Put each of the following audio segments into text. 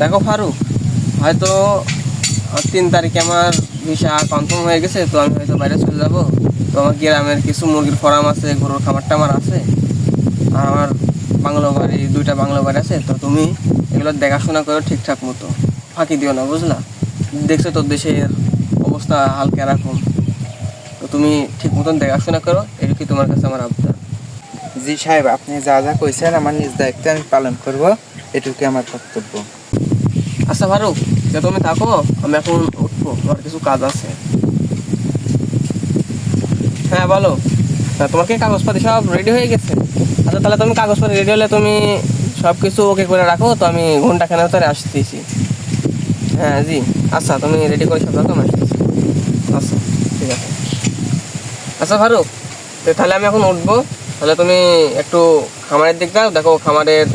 দেখো ফারুক, হয়তো তিন তারিখে আমার ভিসা কনফার্ম হয়ে গেছে, তো আমি হয়তো বাইরে চলে যাব। তো আমার গ্রামের কিছু মুরগির ফার্ম আছে, গরুর খামার টামার আছে। আর আমার বাংলো বাড়ি, দুইটা বাংলো বাড়ি আছে, তো তুমি এগুলো দেখাশোনা করো ঠিকঠাক মতো। ফাঁকি দিও না, বুঝলা? দেখছ তোর দেশের অবস্থা হালকা এরকম তো তুমি ঠিক মতন দেখাশোনা করো এটুকুই তোমার কাছে আমার আবদার? জি সাহেব, আপনি যা যা কইছেন, আমার নিজ দায়িত্বে আমি পালন করব এটুকু আমার কর্তব্য আচ্ছা ফারুক যে তুমি থাকো, আমি এখন উঠবো আমার কিছু কাজ আছে। হ্যাঁ বলো। তা তোমার কি কাগজপাতি সব রেডি হয়ে গেছে? আচ্ছা তাহলে তুমি কাগজপাতি রেডি হলে তুমি সব কিছু ওকে করে রাখো, তো আমি ঘণ্টা খানের ভিতরে আসতেছি। হ্যাঁ জি। আচ্ছা তুমি রেডি করে সব রাখো আমি আচ্ছা ঠিক আছে। আচ্ছা ফারুক তাহলে আমি এখন উঠবো। তাহলে তুমি একটু খামারের দিক দাও দেখো খামারের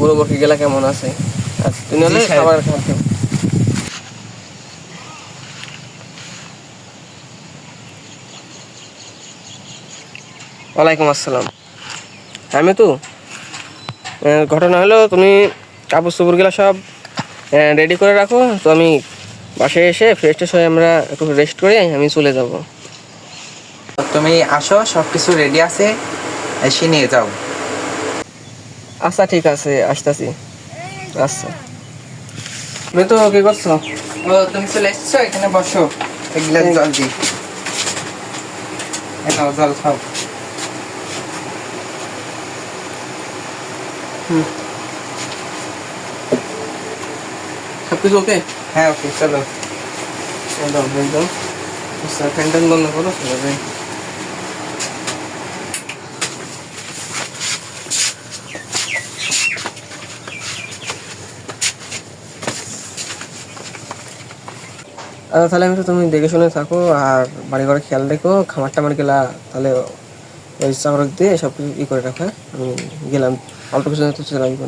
গরু বকরি গেলা কেমন আছে। আচ্ছা খাবার খাওয়াতে ওয়ালাইকুম আসসালাম। আমি তো ঘটনা হলো তুমি কাপড় চোপড়গুলো সব রেডি করে রাখো। তো আমি বাসায় এসে ফ্রেশ ট্রেশ হয়ে আমরা একটু রেস্ট করে আমি চলে যাব। তুমি আসো সব কিছু রেডি আছে এসে নিয়ে যাও। আচ্ছা ঠিক আছে আসতেছি। আচ্ছা। তুমি তো কি করছ? ও তুমি চলে এসছো? এখানে বসো। এক গ্লাস জল দি এই নাও জল খাও। সব কিছু ওকে হ্যাঁ ওকে চলো। একদম আচ্ছা ফ্যান বন্ধ করো চলে তাহলে আমি তুমি দেখে শুনে থাকো, আর বাড়ি ঘরে খেয়াল রেখো খামার টামার গেলা, তাহলে ওই চামড়ক দিয়ে সব কিছু ই করে রাখো হ্যাঁ? আমি গেলাম অল্প কিছু চলে আসব